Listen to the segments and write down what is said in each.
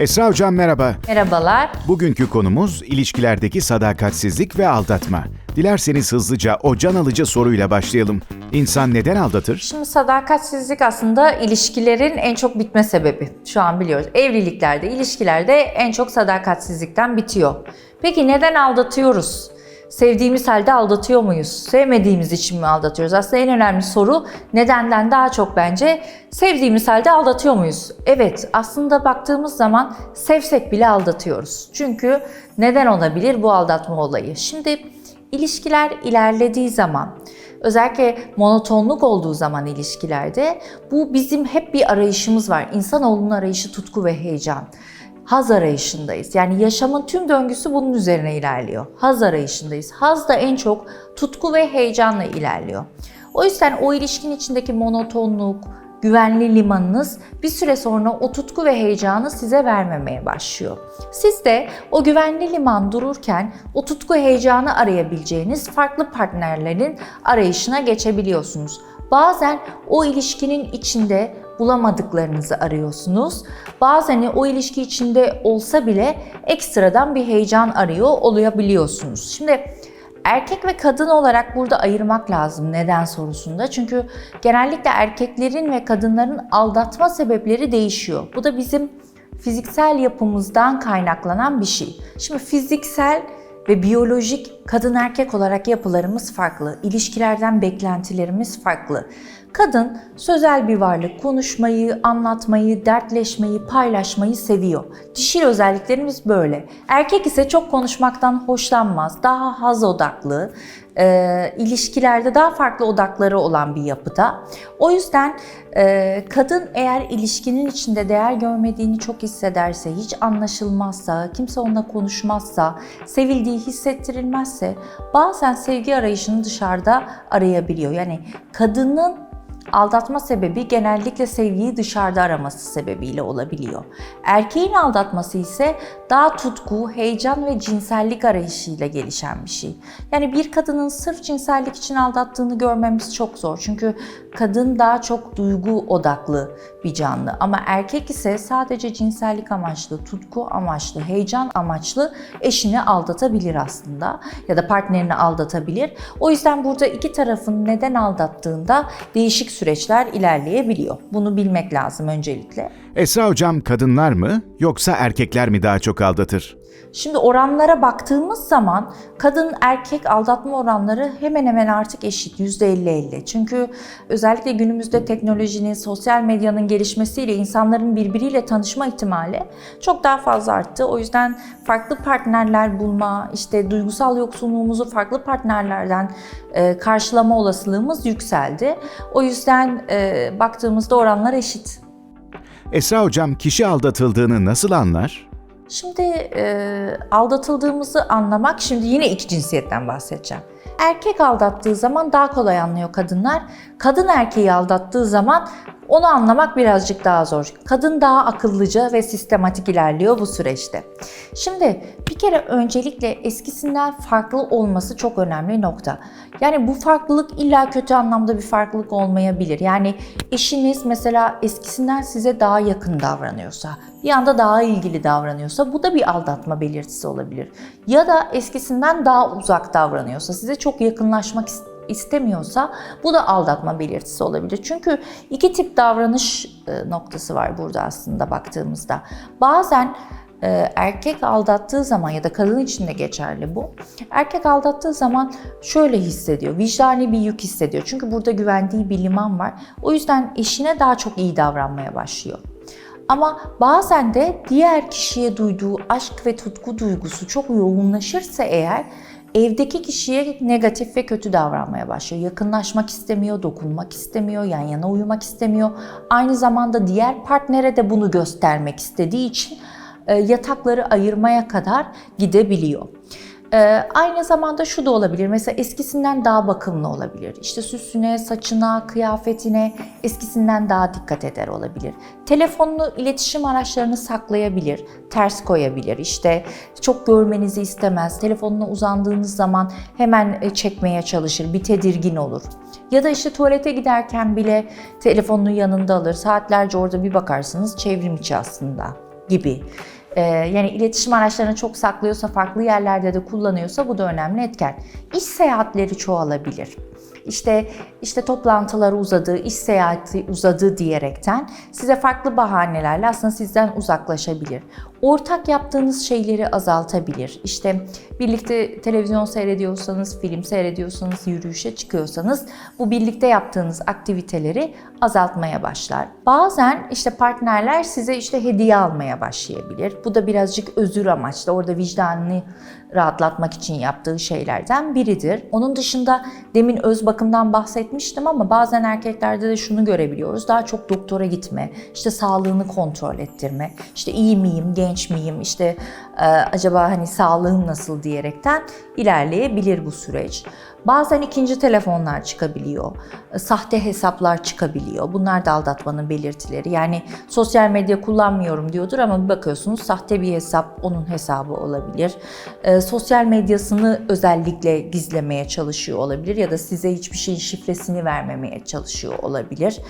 Esra Hocam merhaba. Merhabalar. Bugünkü konumuz ilişkilerdeki sadakatsizlik ve aldatma. Dilerseniz hızlıca o can alıcı soruyla başlayalım. İnsan neden aldatır? Şimdi sadakatsizlik aslında ilişkilerin en çok bitme sebebi. Şu an biliyoruz. Evliliklerde, ilişkilerde en çok sadakatsizlikten bitiyor. Peki neden aldatıyoruz? Sevdiğimiz halde aldatıyor muyuz? Sevmediğimiz için mi aldatıyoruz? Aslında en önemli soru nedenden daha çok bence sevdiğimiz halde aldatıyor muyuz? Evet aslında baktığımız zaman sevsek bile aldatıyoruz. Çünkü neden olabilir bu aldatma olayı? Şimdi ilişkiler ilerlediği zaman Özellikle monotonluk olduğu zaman ilişkilerde bu bizim hep bir arayışımız var. İnsanoğlunun arayışı tutku ve heyecan. Haz arayışındayız. Yani yaşamın tüm döngüsü bunun üzerine ilerliyor. Haz arayışındayız. Haz da en çok tutku ve heyecanla ilerliyor. O yüzden o ilişkin içindeki monotonluk, güvenli limanınız bir süre sonra o tutku ve heyecanı size vermemeye başlıyor. Siz de o güvenli liman dururken o tutku heyecanı arayabileceğiniz farklı partnerlerin arayışına geçebiliyorsunuz. Bazen o ilişkinin içinde bulamadıklarınızı arıyorsunuz. Bazen o ilişki içinde olsa bile ekstradan bir heyecan arıyor olabiliyorsunuz. Şimdi Erkek ve kadın olarak burada ayırmak lazım neden sorusunda. Çünkü genellikle erkeklerin ve kadınların aldatma sebepleri değişiyor. Bu da bizim fiziksel yapımızdan kaynaklanan bir şey. Şimdi fiziksel ve biyolojik kadın erkek olarak yapılarımız farklı. İlişkilerden beklentilerimiz farklı. Kadın sözel bir varlık, konuşmayı, anlatmayı, dertleşmeyi, paylaşmayı seviyor. Dişil özelliklerimiz böyle. Erkek ise çok konuşmaktan hoşlanmaz, daha haz odaklı, e, ilişkilerde daha farklı odakları olan bir yapıda. O yüzden e, kadın eğer ilişkinin içinde değer görmediğini çok hissederse, hiç anlaşılmazsa, kimse onunla konuşmazsa, sevildiği hissettirilmezse bazen sevgi arayışını dışarıda arayabiliyor. Yani kadının Aldatma sebebi genellikle sevgiyi dışarıda araması sebebiyle olabiliyor. Erkeğin aldatması ise daha tutku, heyecan ve cinsellik arayışıyla gelişen bir şey. Yani bir kadının sırf cinsellik için aldattığını görmemiz çok zor. Çünkü kadın daha çok duygu odaklı bir canlı ama erkek ise sadece cinsellik amaçlı, tutku amaçlı, heyecan amaçlı eşini aldatabilir aslında ya da partnerini aldatabilir. O yüzden burada iki tarafın neden aldattığında değişik süreçler ilerleyebiliyor. Bunu bilmek lazım öncelikle. Esra Hocam kadınlar mı yoksa erkekler mi daha çok aldatır? Şimdi oranlara baktığımız zaman kadın erkek aldatma oranları hemen hemen artık eşit %50-50. Çünkü özellikle günümüzde teknolojinin, sosyal medyanın gelişmesiyle insanların birbiriyle tanışma ihtimali çok daha fazla arttı. O yüzden farklı partnerler bulma, işte duygusal yoksunluğumuzu farklı partnerlerden e, karşılama olasılığımız yükseldi. O yüzden e, baktığımızda oranlar eşit. Esra Hocam kişi aldatıldığını nasıl anlar? Şimdi e, aldatıldığımızı anlamak, şimdi yine iki cinsiyetten bahsedeceğim. Erkek aldattığı zaman daha kolay anlıyor kadınlar. Kadın erkeği aldattığı zaman onu anlamak birazcık daha zor. Kadın daha akıllıca ve sistematik ilerliyor bu süreçte. Şimdi bir kere öncelikle eskisinden farklı olması çok önemli nokta. Yani bu farklılık illa kötü anlamda bir farklılık olmayabilir. Yani eşiniz mesela eskisinden size daha yakın davranıyorsa, bir anda daha ilgili davranıyorsa bu da bir aldatma belirtisi olabilir. Ya da eskisinden daha uzak davranıyorsa, size çok yakınlaşmak istemiyorsa bu da aldatma belirtisi olabilir. Çünkü iki tip davranış e, noktası var burada aslında baktığımızda. Bazen e, erkek aldattığı zaman ya da kadın için de geçerli bu. Erkek aldattığı zaman şöyle hissediyor, vicdani bir yük hissediyor. Çünkü burada güvendiği bir liman var. O yüzden eşine daha çok iyi davranmaya başlıyor. Ama bazen de diğer kişiye duyduğu aşk ve tutku duygusu çok yoğunlaşırsa eğer evdeki kişiye negatif ve kötü davranmaya başlıyor. Yakınlaşmak istemiyor, dokunmak istemiyor, yan yana uyumak istemiyor. Aynı zamanda diğer partnere de bunu göstermek istediği için e, yatakları ayırmaya kadar gidebiliyor. Ee, aynı zamanda şu da olabilir. Mesela eskisinden daha bakımlı olabilir. İşte süsüne, saçına, kıyafetine eskisinden daha dikkat eder olabilir. Telefonunu, iletişim araçlarını saklayabilir, ters koyabilir. İşte çok görmenizi istemez. Telefonuna uzandığınız zaman hemen e, çekmeye çalışır, bir tedirgin olur. Ya da işte tuvalete giderken bile telefonunu yanında alır. Saatlerce orada bir bakarsınız çevrim içi aslında gibi. Ee, yani iletişim araçlarını çok saklıyorsa, farklı yerlerde de kullanıyorsa bu da önemli etken. İş seyahatleri çoğalabilir. İşte işte toplantılar uzadı, iş seyahati uzadı diyerekten size farklı bahanelerle aslında sizden uzaklaşabilir. Ortak yaptığınız şeyleri azaltabilir. İşte birlikte televizyon seyrediyorsanız, film seyrediyorsanız, yürüyüşe çıkıyorsanız bu birlikte yaptığınız aktiviteleri azaltmaya başlar. Bazen işte partnerler size işte hediye almaya başlayabilir. Bu da birazcık özür amaçlı. Orada vicdanını rahatlatmak için yaptığı şeylerden biridir. Onun dışında demin öz bakımdan bahsetmiştim ama bazen erkeklerde de şunu görebiliyoruz. Daha çok doktora gitme, işte sağlığını kontrol ettirme, işte iyi miyim, genç miyim, işte e, acaba hani sağlığım nasıl diyerekten ilerleyebilir bu süreç. Bazen ikinci telefonlar çıkabiliyor. e, Sahte hesaplar çıkabiliyor. Bunlar da aldatmanın belirtileri. Yani sosyal medya kullanmıyorum diyordur ama bir bakıyorsunuz sahte bir hesap onun hesabı olabilir. E, sosyal medyasını özellikle gizlemeye çalışıyor olabilir ya da size hiçbir şeyin şifresini vermemeye çalışıyor olabilir.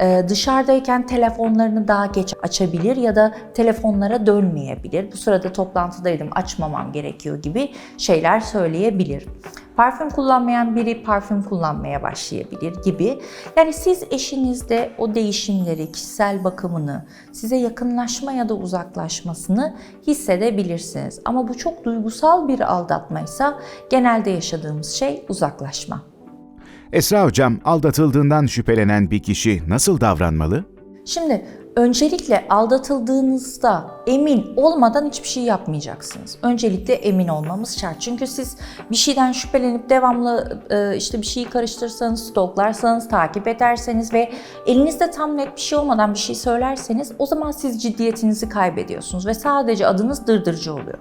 E, dışarıdayken telefonlarını daha geç açabilir ya da telefonlara dönmeyebilir. Bu sırada toplantıdaydım açmamam gerekiyor gibi şeyler söyleyebilir. Parfüm kullanmayan biri parfüm kullanmaya başlayabilir gibi. Yani siz eşinizde o değişimleri, kişisel bakımını, size yakınlaşma ya da uzaklaşmasını hissedebilirsiniz. Ama bu çok duygusal bir aldatmaysa genelde yaşadığımız şey uzaklaşma. Esra hocam, aldatıldığından şüphelenen bir kişi nasıl davranmalı? Şimdi öncelikle aldatıldığınızda emin olmadan hiçbir şey yapmayacaksınız. Öncelikle emin olmamız şart. Çünkü siz bir şeyden şüphelenip devamlı e, işte bir şeyi karıştırırsanız, stoklarsanız, takip ederseniz ve elinizde tam net bir şey olmadan bir şey söylerseniz o zaman siz ciddiyetinizi kaybediyorsunuz ve sadece adınız dırdırcı oluyor.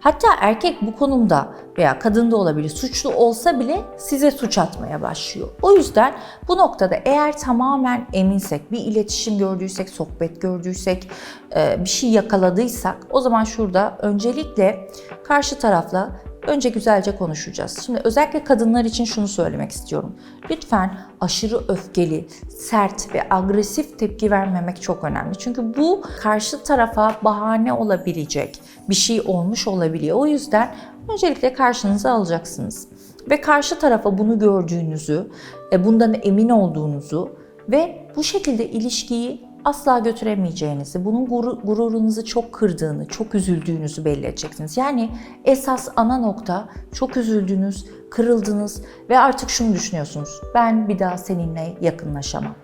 Hatta erkek bu konumda veya kadın da olabilir suçlu olsa bile size suç atmaya başlıyor. O yüzden bu noktada eğer tamamen eminsek, bir iletişim gördüysek, sohbet gördüysek, e, bir şey yakaladıysak o zaman şurada öncelikle karşı tarafla önce güzelce konuşacağız. Şimdi özellikle kadınlar için şunu söylemek istiyorum. Lütfen aşırı öfkeli, sert ve agresif tepki vermemek çok önemli. Çünkü bu karşı tarafa bahane olabilecek bir şey olmuş olabiliyor. O yüzden öncelikle karşınıza alacaksınız. Ve karşı tarafa bunu gördüğünüzü, e, bundan emin olduğunuzu ve bu şekilde ilişkiyi asla götüremeyeceğinizi, bunun guru- gururunuzu çok kırdığını, çok üzüldüğünüzü belli edeceksiniz. Yani esas ana nokta çok üzüldünüz, kırıldınız ve artık şunu düşünüyorsunuz. Ben bir daha seninle yakınlaşamam.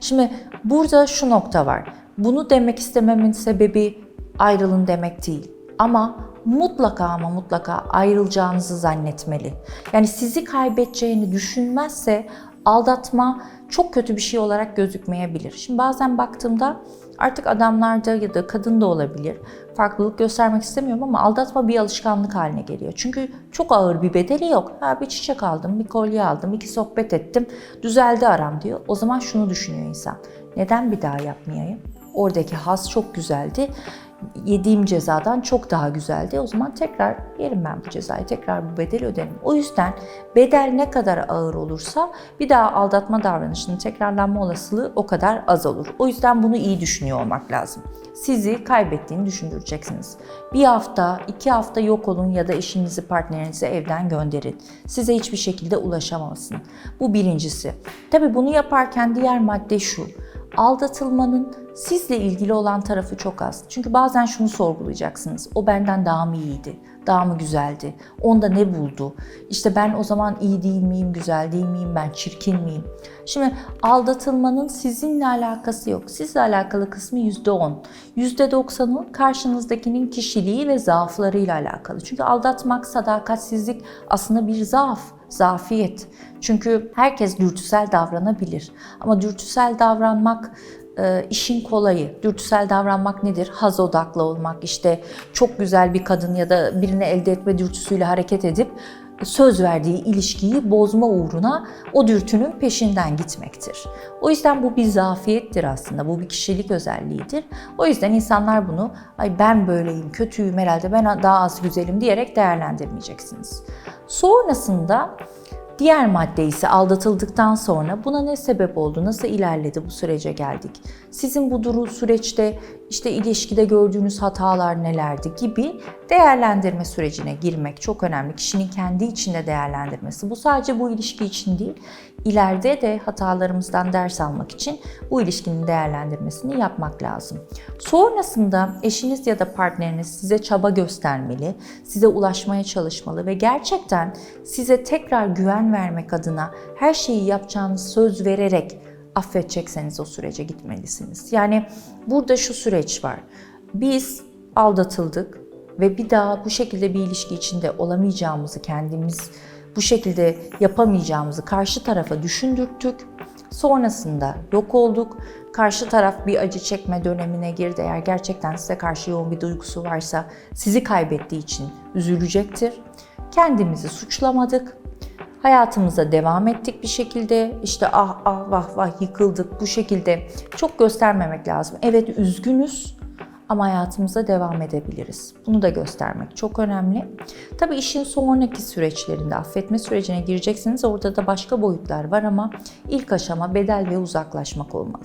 Şimdi burada şu nokta var. Bunu demek istememin sebebi ayrılın demek değil. Ama mutlaka ama mutlaka ayrılacağınızı zannetmeli. Yani sizi kaybedeceğini düşünmezse aldatma çok kötü bir şey olarak gözükmeyebilir. Şimdi bazen baktığımda artık adamlarda ya da kadın da olabilir. Farklılık göstermek istemiyorum ama aldatma bir alışkanlık haline geliyor. Çünkü çok ağır bir bedeli yok. Ha bir çiçek aldım, bir kolye aldım, iki sohbet ettim, düzeldi aram diyor. O zaman şunu düşünüyor insan. Neden bir daha yapmayayım? Oradaki haz çok güzeldi yediğim cezadan çok daha güzeldi. O zaman tekrar yerim ben bu cezayı, tekrar bu bedeli öderim. O yüzden bedel ne kadar ağır olursa bir daha aldatma davranışının tekrarlanma olasılığı o kadar az olur. O yüzden bunu iyi düşünüyor olmak lazım. Sizi kaybettiğini düşündüreceksiniz. Bir hafta, iki hafta yok olun ya da eşinizi, partnerinizi evden gönderin. Size hiçbir şekilde ulaşamasın. Bu birincisi. Tabii bunu yaparken diğer madde şu aldatılmanın sizle ilgili olan tarafı çok az. Çünkü bazen şunu sorgulayacaksınız. O benden daha mı iyiydi? Daha mı güzeldi? Onda ne buldu? İşte ben o zaman iyi değil miyim, güzel değil miyim, ben çirkin miyim? Şimdi aldatılmanın sizinle alakası yok. Sizle alakalı kısmı %10. %90'ı karşınızdakinin kişiliği ve zaaflarıyla alakalı. Çünkü aldatmak, sadakatsizlik aslında bir zaaf zafiyet. Çünkü herkes dürtüsel davranabilir. Ama dürtüsel davranmak e, işin kolayı. Dürtüsel davranmak nedir? Haz odaklı olmak, işte çok güzel bir kadın ya da birini elde etme dürtüsüyle hareket edip söz verdiği ilişkiyi bozma uğruna o dürtünün peşinden gitmektir. O yüzden bu bir zafiyettir aslında. Bu bir kişilik özelliğidir. O yüzden insanlar bunu ay ben böyleyim, kötüyüm herhalde ben daha az güzelim diyerek değerlendirmeyeceksiniz. Sonrasında Diğer madde ise aldatıldıktan sonra buna ne sebep oldu, nasıl ilerledi bu sürece geldik? Sizin bu duru süreçte işte ilişkide gördüğünüz hatalar nelerdi gibi değerlendirme sürecine girmek çok önemli. Kişinin kendi içinde değerlendirmesi. Bu sadece bu ilişki için değil, ileride de hatalarımızdan ders almak için bu ilişkinin değerlendirmesini yapmak lazım. Sonrasında eşiniz ya da partneriniz size çaba göstermeli, size ulaşmaya çalışmalı ve gerçekten size tekrar güven vermek adına her şeyi yapacağınız söz vererek affedecekseniz o sürece gitmelisiniz. Yani burada şu süreç var. Biz aldatıldık ve bir daha bu şekilde bir ilişki içinde olamayacağımızı kendimiz bu şekilde yapamayacağımızı karşı tarafa düşündürttük. Sonrasında yok olduk. Karşı taraf bir acı çekme dönemine girdi. Eğer gerçekten size karşı yoğun bir duygusu varsa sizi kaybettiği için üzülecektir. Kendimizi suçlamadık. Hayatımıza devam ettik bir şekilde. İşte ah ah vah vah yıkıldık bu şekilde çok göstermemek lazım. Evet üzgünüz ama hayatımıza devam edebiliriz. Bunu da göstermek çok önemli. Tabii işin sonraki süreçlerinde affetme sürecine gireceksiniz. Orada da başka boyutlar var ama ilk aşama bedel ve uzaklaşmak olmalı.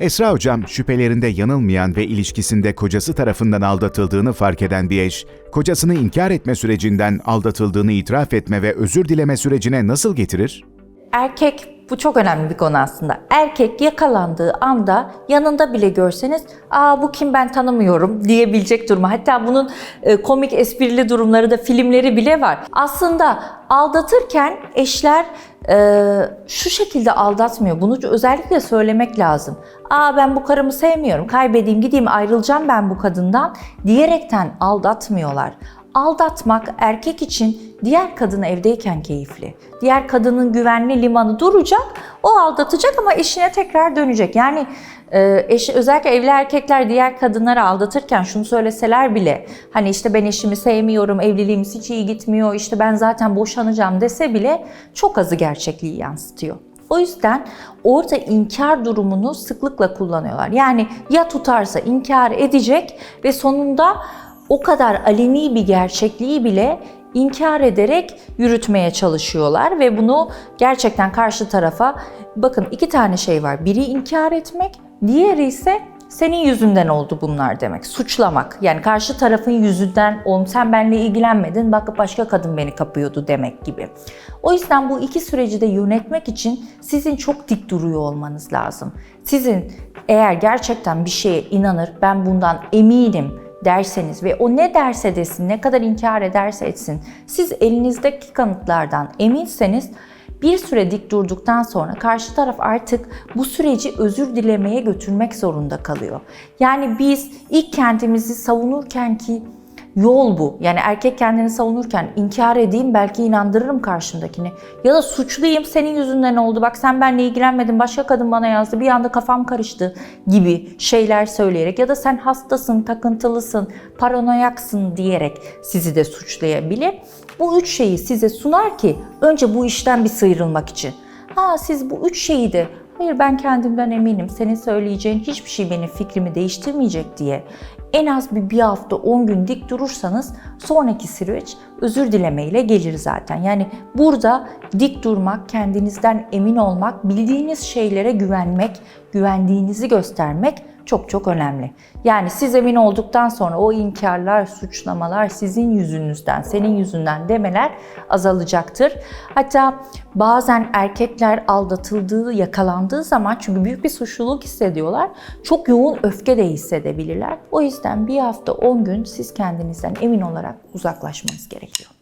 Esra hocam şüphelerinde yanılmayan ve ilişkisinde kocası tarafından aldatıldığını fark eden bir eş, kocasını inkar etme sürecinden aldatıldığını itiraf etme ve özür dileme sürecine nasıl getirir? Erkek bu çok önemli bir konu aslında. Erkek yakalandığı anda yanında bile görseniz aa bu kim ben tanımıyorum diyebilecek duruma. Hatta bunun e, komik esprili durumları da filmleri bile var. Aslında aldatırken eşler e, şu şekilde aldatmıyor. Bunu özellikle söylemek lazım. Aa ben bu karımı sevmiyorum, kaybedeyim gideyim ayrılacağım ben bu kadından diyerekten aldatmıyorlar. Aldatmak erkek için diğer kadın evdeyken keyifli. Diğer kadının güvenli limanı duracak, o aldatacak ama eşine tekrar dönecek. Yani e, eşi, özellikle evli erkekler diğer kadınları aldatırken şunu söyleseler bile hani işte ben eşimi sevmiyorum, evliliğimiz hiç iyi gitmiyor, işte ben zaten boşanacağım dese bile çok azı gerçekliği yansıtıyor. O yüzden orada inkar durumunu sıklıkla kullanıyorlar. Yani ya tutarsa inkar edecek ve sonunda o kadar aleni bir gerçekliği bile inkar ederek yürütmeye çalışıyorlar ve bunu gerçekten karşı tarafa bakın iki tane şey var. Biri inkar etmek, diğeri ise senin yüzünden oldu bunlar demek. Suçlamak. Yani karşı tarafın yüzünden oğlum sen benimle ilgilenmedin bak başka kadın beni kapıyordu demek gibi. O yüzden bu iki süreci de yönetmek için sizin çok dik duruyor olmanız lazım. Sizin eğer gerçekten bir şeye inanır ben bundan eminim derseniz ve o ne derse desin, ne kadar inkar ederse etsin, siz elinizdeki kanıtlardan eminseniz bir süre dik durduktan sonra karşı taraf artık bu süreci özür dilemeye götürmek zorunda kalıyor. Yani biz ilk kendimizi savunurken ki yol bu. Yani erkek kendini savunurken inkar edeyim belki inandırırım karşımdakini. Ya da suçluyum senin yüzünden oldu bak sen benimle ilgilenmedin başka kadın bana yazdı bir anda kafam karıştı gibi şeyler söyleyerek ya da sen hastasın, takıntılısın, paranoyaksın diyerek sizi de suçlayabilir. Bu üç şeyi size sunar ki önce bu işten bir sıyrılmak için. Ha siz bu üç şeyi de hayır ben kendimden eminim senin söyleyeceğin hiçbir şey benim fikrimi değiştirmeyecek diye en az bir, bir hafta 10 gün dik durursanız sonraki süreç özür dilemeyle gelir zaten. Yani burada dik durmak, kendinizden emin olmak, bildiğiniz şeylere güvenmek, güvendiğinizi göstermek çok çok önemli. Yani siz emin olduktan sonra o inkarlar, suçlamalar sizin yüzünüzden, senin yüzünden demeler azalacaktır. Hatta bazen erkekler aldatıldığı, yakalandığı zaman çünkü büyük bir suçluluk hissediyorlar. Çok yoğun öfke de hissedebilirler. O yüzden bir hafta 10 gün siz kendinizden emin olarak uzaklaşmanız gerekiyor.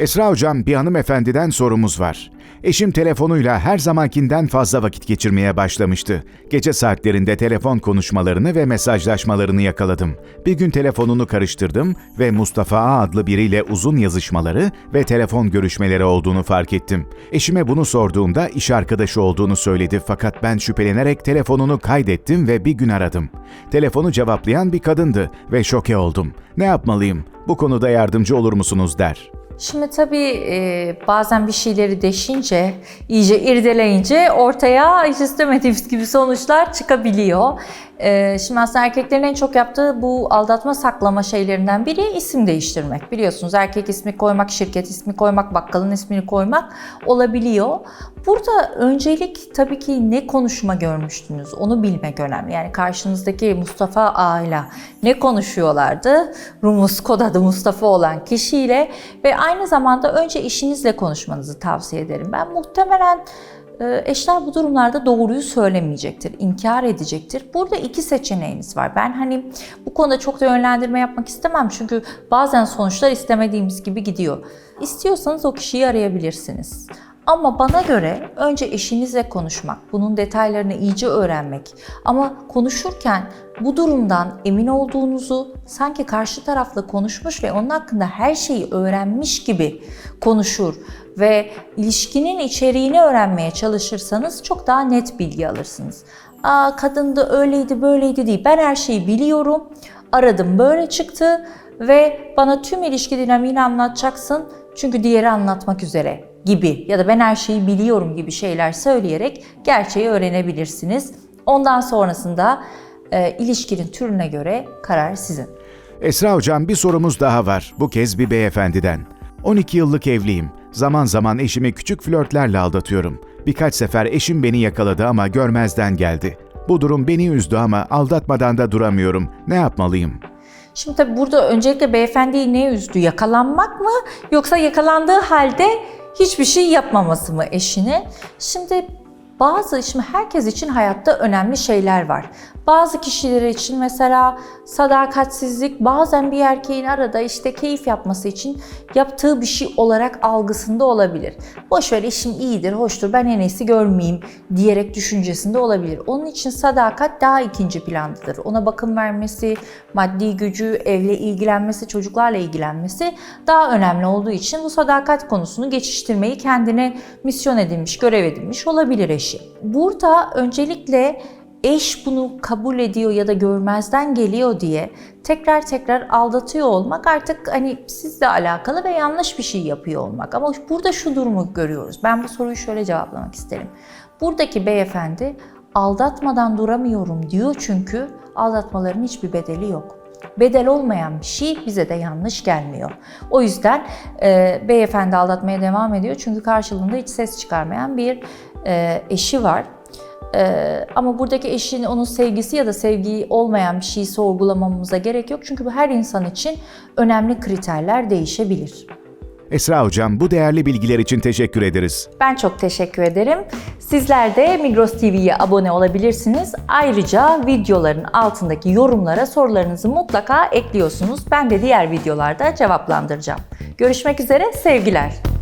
Esra hocam bir hanımefendiden sorumuz var. Eşim telefonuyla her zamankinden fazla vakit geçirmeye başlamıştı. Gece saatlerinde telefon konuşmalarını ve mesajlaşmalarını yakaladım. Bir gün telefonunu karıştırdım ve Mustafa A adlı biriyle uzun yazışmaları ve telefon görüşmeleri olduğunu fark ettim. Eşime bunu sorduğumda iş arkadaşı olduğunu söyledi fakat ben şüphelenerek telefonunu kaydettim ve bir gün aradım. Telefonu cevaplayan bir kadındı ve şoke oldum. Ne yapmalıyım? Bu konuda yardımcı olur musunuz der. Şimdi tabii e, bazen bir şeyleri deşince, iyice irdeleyince ortaya hiç istemediğimiz gibi sonuçlar çıkabiliyor. Ee, şimdi aslında erkeklerin en çok yaptığı bu aldatma saklama şeylerinden biri isim değiştirmek. Biliyorsunuz erkek ismi koymak, şirket ismi koymak, bakkalın ismini koymak olabiliyor. Burada öncelik tabii ki ne konuşma görmüştünüz onu bilmek önemli. Yani karşınızdaki Mustafa Ağa'yla ne konuşuyorlardı? Rumus kod adı Mustafa olan kişiyle ve aynı zamanda önce eşinizle konuşmanızı tavsiye ederim. Ben muhtemelen Eşler bu durumlarda doğruyu söylemeyecektir, inkar edecektir. Burada iki seçeneğiniz var. Ben hani bu konuda çok da yönlendirme yapmak istemem çünkü bazen sonuçlar istemediğimiz gibi gidiyor. İstiyorsanız o kişiyi arayabilirsiniz. Ama bana göre önce eşinizle konuşmak, bunun detaylarını iyice öğrenmek ama konuşurken bu durumdan emin olduğunuzu sanki karşı tarafla konuşmuş ve onun hakkında her şeyi öğrenmiş gibi konuşur ve ilişkinin içeriğini öğrenmeye çalışırsanız çok daha net bilgi alırsınız. Aa kadın da öyleydi böyleydi değil. Ben her şeyi biliyorum. Aradım böyle çıktı ve bana tüm ilişki dinamiğini anlatacaksın. Çünkü diğeri anlatmak üzere gibi ya da ben her şeyi biliyorum gibi şeyler söyleyerek gerçeği öğrenebilirsiniz. Ondan sonrasında e, ilişkinin türüne göre karar sizin. Esra hocam bir sorumuz daha var. Bu kez bir beyefendiden. 12 yıllık evliyim. Zaman zaman eşimi küçük flörtlerle aldatıyorum. Birkaç sefer eşim beni yakaladı ama görmezden geldi. Bu durum beni üzdü ama aldatmadan da duramıyorum. Ne yapmalıyım? Şimdi tabii burada öncelikle beyefendiyi ne üzdü? Yakalanmak mı? Yoksa yakalandığı halde hiçbir şey yapmaması mı eşini? Şimdi bazı, şimdi herkes için hayatta önemli şeyler var. Bazı kişiler için mesela sadakatsizlik bazen bir erkeğin arada işte keyif yapması için yaptığı bir şey olarak algısında olabilir. Boş ver işim iyidir, hoştur ben en iyisi görmeyeyim diyerek düşüncesinde olabilir. Onun için sadakat daha ikinci plandadır. Ona bakım vermesi, maddi gücü, evle ilgilenmesi, çocuklarla ilgilenmesi daha önemli olduğu için bu sadakat konusunu geçiştirmeyi kendine misyon edinmiş, görev edinmiş olabilir eşi. Burada öncelikle eş bunu kabul ediyor ya da görmezden geliyor diye tekrar tekrar aldatıyor olmak artık hani sizle alakalı ve yanlış bir şey yapıyor olmak. Ama burada şu durumu görüyoruz. Ben bu soruyu şöyle cevaplamak isterim. Buradaki beyefendi aldatmadan duramıyorum diyor çünkü aldatmaların hiçbir bedeli yok. Bedel olmayan bir şey bize de yanlış gelmiyor. O yüzden e, beyefendi aldatmaya devam ediyor çünkü karşılığında hiç ses çıkarmayan bir e, eşi var. Ee, ama buradaki eşin onun sevgisi ya da sevgi olmayan bir şeyi sorgulamamıza gerek yok. Çünkü bu her insan için önemli kriterler değişebilir. Esra hocam bu değerli bilgiler için teşekkür ederiz. Ben çok teşekkür ederim. Sizler de Migros TV'ye abone olabilirsiniz. Ayrıca videoların altındaki yorumlara sorularınızı mutlaka ekliyorsunuz. Ben de diğer videolarda cevaplandıracağım. Görüşmek üzere, sevgiler.